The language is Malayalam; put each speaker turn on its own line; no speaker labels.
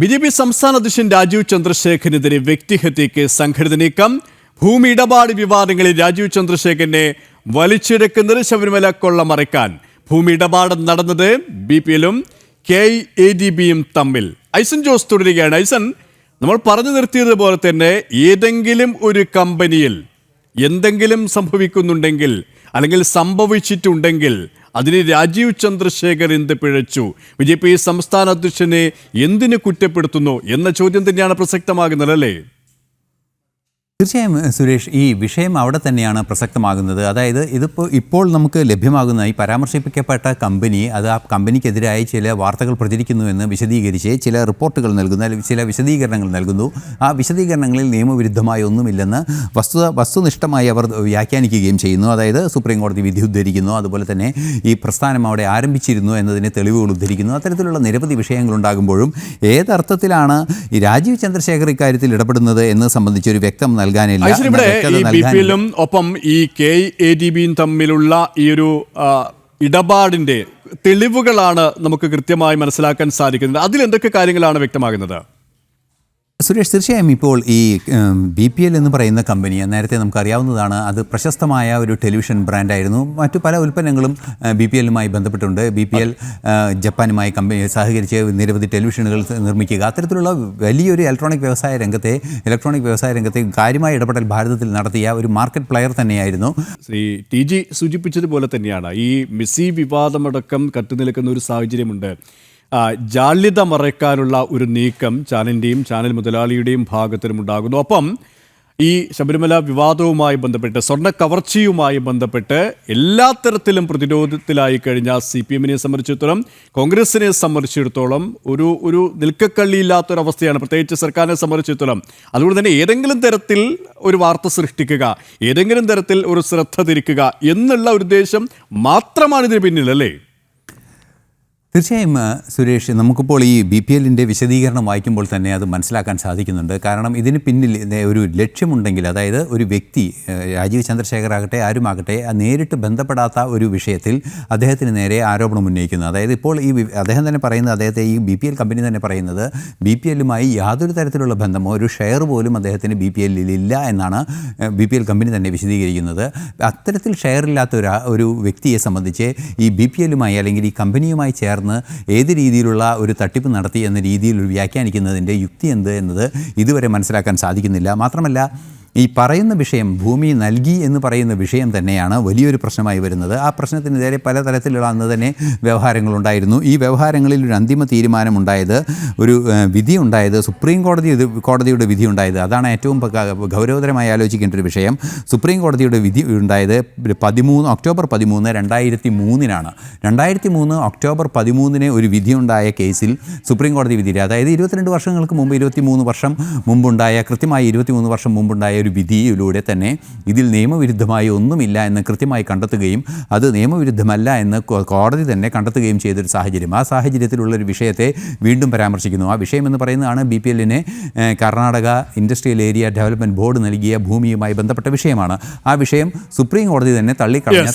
ബി ജെ പി സംസ്ഥാന അധ്യക്ഷൻ രാജീവ് ചന്ദ്രശേഖരനെതിരെ വ്യക്തിഹത്യയ്ക്ക് സംഘടിത നീക്കം. ഭൂമി ഇടപാട് വിവാദങ്ങളിൽ രാജീവ് ചന്ദ്രശേഖരനെ വലിച്ചിഴക്കുന്നത് ശബരിമല കൊള്ള മറയ്ക്കാൻ ഭൂമി ഇടപാട് നടന്നത് ബി പി എല്ലും കെ എ ഡി ബിയും തമ്മിൽ. ഐസൻ ജോസ് തുടരുകയാണ്. ഐസൻ നമ്മൾ പറഞ്ഞു നിർത്തിയതുപോലെ തന്നെ ഏതെങ്കിലും ഒരു കമ്പനിയിൽ എന്തെങ്കിലും സംഭവിക്കുന്നുണ്ടെങ്കിൽ അല്ലെങ്കിൽ സംഭവിച്ചിട്ടുണ്ടെങ്കിൽ അതിന് രാജീവ് ചന്ദ്രശേഖർ എന്ത് പിഴച്ചു? ബി ജെ പി സംസ്ഥാന അധ്യക്ഷനെ എന്തിനു കുറ്റപ്പെടുത്തുന്നു? എന്ന ചോദ്യം തന്നെയാണ് പ്രസക്തമാകുന്നത് അല്ലേ?
തീർച്ചയായും സുരേഷ് ഈ വിഷയം അവിടെ തന്നെയാണ് പ്രസക്തമാകുന്നത്. അതായത് ഇതിപ്പോൾ ഇപ്പോൾ നമുക്ക് ലഭ്യമാകുന്ന ഈ പരാമർശിപ്പിക്കപ്പെട്ട കമ്പനി അത് ആ കമ്പനിക്കെതിരായി ചില വാർത്തകൾ പ്രചരിക്കുന്നുവെന്ന് വിശദീകരിച്ച് ചില റിപ്പോർട്ടുകൾ നൽകുന്ന ചില വിശദീകരണങ്ങൾ നൽകുന്നു. ആ വിശദീകരണങ്ങളിൽ നിയമവിരുദ്ധമായി ഒന്നുമില്ലെന്ന് വസ്തുത വസ്തുനിഷ്ഠമായി അവർ വ്യാഖ്യാനിക്കുകയും ചെയ്യുന്നു. അതായത് സുപ്രീം കോടതി വിധി ഉദ്ധരിക്കുന്നു അതുപോലെ തന്നെ ഈ പ്രസ്ഥാനം അവിടെ ആരംഭിച്ചിരുന്നു എന്നതിന് തെളിവുകൾ ഉദ്ധരിക്കുന്നു. അത്തരത്തിലുള്ള നിരവധി വിഷയങ്ങളുണ്ടാകുമ്പോഴും ഏതർത്ഥത്തിലാണ് ഈ രാജീവ് ചന്ദ്രശേഖർ ഇക്കാര്യത്തിൽ ഇടപെടുന്നത് എന്ന് സംബന്ധിച്ചൊരു വ്യക്തം നൽകാനില്ല
ഇവിടെ ഈ ബി പി എല്ലും ഒപ്പം ഈ കെ എ ഡി ബിയും തമ്മിലുള്ള ഈ ഒരു ഇടപാടിന്റെ തെളിവുകളാണ് നമുക്ക് കൃത്യമായി മനസ്സിലാക്കാൻ സാധിക്കുന്നത്. അതിൽ എന്തൊക്കെ കാര്യങ്ങളാണ് വ്യക്തമാകുന്നത്?
സുരേഷ് തീർച്ചയായും ഇപ്പോൾ ഈ ബി പി എൽ എന്ന് പറയുന്ന കമ്പനി നേരത്തെ നമുക്കറിയാവുന്നതാണ് അത് പ്രശസ്തമായ ഒരു ടെലിവിഷൻ ബ്രാൻഡായിരുന്നു. മറ്റു പല ഉൽപ്പന്നങ്ങളും ബി പി എല്ലുമായി ബന്ധപ്പെട്ടുണ്ട്. ബി പി എൽ ജപ്പാനുമായി കമ്പനി സഹകരിച്ച് നിരവധി ടെലിവിഷനുകൾ നിർമ്മിക്കുക. അത്തരത്തിലുള്ള വലിയൊരു ഇലക്ട്രോണിക് വ്യവസായ രംഗത്തെ ഇലക്ട്രോണിക് വ്യവസായ രംഗത്തെ കാര്യമായ ഇടപെടൽ ഭാരതത്തിൽ നടത്തിയ ഒരു മാർക്കറ്റ് പ്ലെയർ തന്നെയായിരുന്നു.
ശ്രീ ടി ജി സൂചിപ്പിച്ചതുപോലെ തന്നെയാണ്. ഈ മിസ്സി വിവാദമടക്കം കട്ടുനിൽക്കുന്ന ഒരു സാഹചര്യമുണ്ട്. ജാള്യത മറയ്ക്കാനുള്ള ഒരു നീക്കം ചാനലിന്റെയും ചാനൽ മുതലാളിയുടെയും ഭാഗത്തിനും ഉണ്ടാകുന്നു. ഒപ്പം ഈ ശബരിമല വിവാദവുമായി ബന്ധപ്പെട്ട് സ്വർണ കവർച്ചയുമായി ബന്ധപ്പെട്ട് എല്ലാ തരത്തിലും പ്രതിരോധത്തിലായി കഴിഞ്ഞ സി പി എമ്മിനെ സംബന്ധിച്ചിടത്തോളം കോൺഗ്രസിനെ സംബന്ധിച്ചിടത്തോളം ഒരു ഒരു നിൽക്കക്കള്ളിയില്ലാത്തൊരവസ്ഥയാണ്. പ്രത്യേകിച്ച് സർക്കാരിനെ സംബന്ധിച്ചിടത്തോളം. അതുകൊണ്ട് തന്നെ ഏതെങ്കിലും തരത്തിൽ ഒരു വാർത്ത സൃഷ്ടിക്കുക ഏതെങ്കിലും തരത്തിൽ ഒരു ശ്രദ്ധ തിരിക്കുക എന്നുള്ള ഒരു ഉദ്ദേശം മാത്രമാണ് ഇതിന് പിന്നിൽ അല്ലേ?
തീർച്ചയായും സുരേഷ് നമുക്കിപ്പോൾ ഈ ബി പി എല്ലിന്റെ വിശദീകരണം വായിക്കുമ്പോൾ തന്നെ അത് മനസ്സിലാക്കാൻ സാധിക്കുന്നുണ്ട്. കാരണം ഇതിന് പിന്നിൽ ഒരു ലക്ഷ്യമുണ്ടെങ്കിൽ അതായത് ഒരു വ്യക്തി രാജീവ് ചന്ദ്രശേഖർ ആകട്ടെ ആരുമാകട്ടെ നേരിട്ട് ബന്ധപ്പെടാത്ത ഒരു വിഷയത്തിൽ അദ്ദേഹത്തിന് നേരെ ആരോപണം ഉന്നയിക്കുന്നു. അതായത് ഇപ്പോൾ ഈ അദ്ദേഹം തന്നെ പറയുന്നത് അദ്ദേഹത്തെ ഈ ബി പി എൽ കമ്പനി തന്നെ പറയുന്നത് ബി പി എല്ലുമായി യാതൊരു തരത്തിലുള്ള ബന്ധമോ ഒരു ഷെയർ പോലും അദ്ദേഹത്തിന് ബി പി എന്നാണ് ബി പി എൽ കമ്പനി തന്നെ വിശദീകരിക്കുന്നത്. അത്തരത്തിൽ ഷെയർ ഇല്ലാത്ത ഒരു വ്യക്തിയെ സംബന്ധിച്ച് ഈ ബി പി എല്ലുമായി അല്ലെങ്കിൽ ഈ കമ്പനിയുമായി ചേർന്ന് ഏത് രീതിയിലുള്ള ഒരു തട്ടിപ്പ് നടത്തി എന്ന രീതിയിൽ വ്യാഖ്യാനിക്കുന്നതിന്റെ യുക്തി എന്ത് എന്നത് ഇതുവരെ മനസ്സിലാക്കാൻ സാധിക്കുന്നില്ല. മാത്രമല്ല ഈ പറയുന്ന വിഷയം ഭൂമി നൽകി എന്ന് പറയുന്ന വിഷയം തന്നെയാണ് വലിയൊരു പ്രശ്നമായി വരുന്നത്. ആ പ്രശ്നത്തിനെതിരെ പലതരത്തിലുള്ള അന്ന് തന്നെ വ്യവഹാരങ്ങളുണ്ടായിരുന്നു. ഈ വ്യവഹാരങ്ങളിൽ ഒരു അന്തിമ തീരുമാനമുണ്ടായത് ഒരു വിധി ഉണ്ടായത് സുപ്രീം കോടതി കോടതിയുടെ വിധി ഉണ്ടായത് അതാണ് ഏറ്റവും ഗൗരവതരമായി ആലോചിക്കേണ്ട ഒരു വിഷയം. സുപ്രീം കോടതിയുടെ വിധി ഉണ്ടായത് പതിമൂന്ന് ഒക്ടോബർ പതിമൂന്ന് രണ്ടായിരത്തി മൂന്നിനാണ് രണ്ടായിരത്തി മൂന്ന് ഒക്ടോബർ പതിമൂന്നിന് ഒരു വിധിയുണ്ടായ കേസിൽ സുപ്രീം കോടതി വിധി അതായത് ഇരുപത്തിരണ്ട് വർഷങ്ങൾക്ക് മുമ്പ് ഇരുപത്തി മൂന്ന് വർഷം മുമ്പുണ്ടായ കൃത്യമായി ഇരുപത്തി മൂന്ന് വർഷം മുമ്പുണ്ടായ ഒരു വിധിയിലൂടെ തന്നെ ഇതിൽ നിയമവിരുദ്ധമായി ഒന്നുമില്ല എന്ന് കൃത്യമായി കണ്ടെത്തുകയും അത് നിയമവിരുദ്ധമല്ല എന്ന് കോടതി തന്നെ കണ്ടെത്തുകയും ചെയ്തൊരു സാഹചര്യം. ആ സാഹചര്യത്തിലുള്ള ഒരു വിഷയത്തെ വീണ്ടും പരാമർശിക്കുന്നു. ആ വിഷയം എന്ന് പറയുന്നതാണ് ബി പി എല്ലിന് Karnataka industrial area development board നൽകിയ ഭൂമിയുമായി ബന്ധപ്പെട്ട വിഷയമാണ്. ആ വിഷയം സുപ്രീം കോടതി തന്നെ തള്ളിക്കളഞ്ഞ